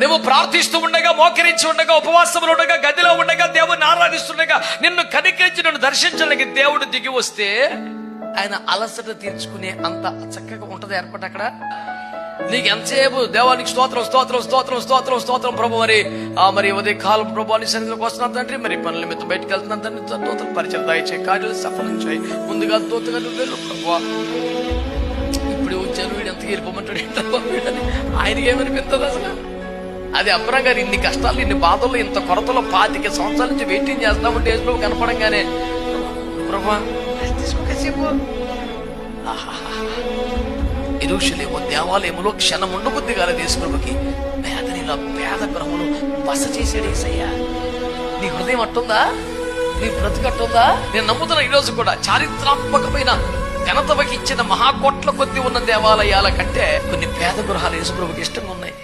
నువ్వు ప్రార్థిస్తూ ఉండగా మోకరించి ఉండగా ఉపవాసములు ఉండగా గదిలో ఉండగా దేవుని ఆరాధిస్తుండగా నిన్ను కనికరించి నన్ను దర్శించడానికి దేవుడు దిగి వస్తే ఆయన అలసట తీర్చుకునే అంత చక్కగా ఉంటది ఏర్పాటు అక్కడ. నీకు ఎంతసేపు దేవానికి స్తోత్రం స్తోత్రం స్తోత్రం స్తోత్రం స్తోత్రం ప్రభు మరి ఆ మరి ఉదయ కాలం ప్రభు అని సన్నిధిలోకి వస్తున్నాను తండ్రి. మరి పనుల మీద బయటకు వెళ్తున్నాను తండ్రి. స్తోత్రం పరిచయం దయచేయి కార్యాలు సఫలం చేయి. ముందుగా తోతగా నువ్వు వెళ్ళు ప్రభు. ఇప్పుడు వచ్చాను వీడు ఎంత వెళ్ళిపోమంటాడు వీడని ఆయనకి ఏమనిపిస్తుంది అసలు? అది అబ్బరం గారు ఇన్ని కష్టాలు ఇన్ని బాధలు ఇంత కొరతలో పాతిక సంవత్సరాల నుంచి వెయిటింగ్ చేస్తామంటే డేస్లో కనపడంగానే. ప్రభా దేవాలయములో క్షణం ఉండబుద్ధి కాల దేశప్రభుకి పేదనిలో పేద గ్రహములు బస చేసాడు ఏసయ్యా. నీ హృదయం అట్టుందా? నీ బ్రతుకట్టుందా నేను నమ్ముతున్నా ఈ రోజు కూడా చారిత్రాత్మకమైన ఘనతవకి ఇచ్చిన మహాకోట్ల కొద్ది ఉన్న దేవాలయాల కంటే కొన్ని పేద గృహాలు యేసుప్రభుకి ఇష్టంగా ఉన్నాయి.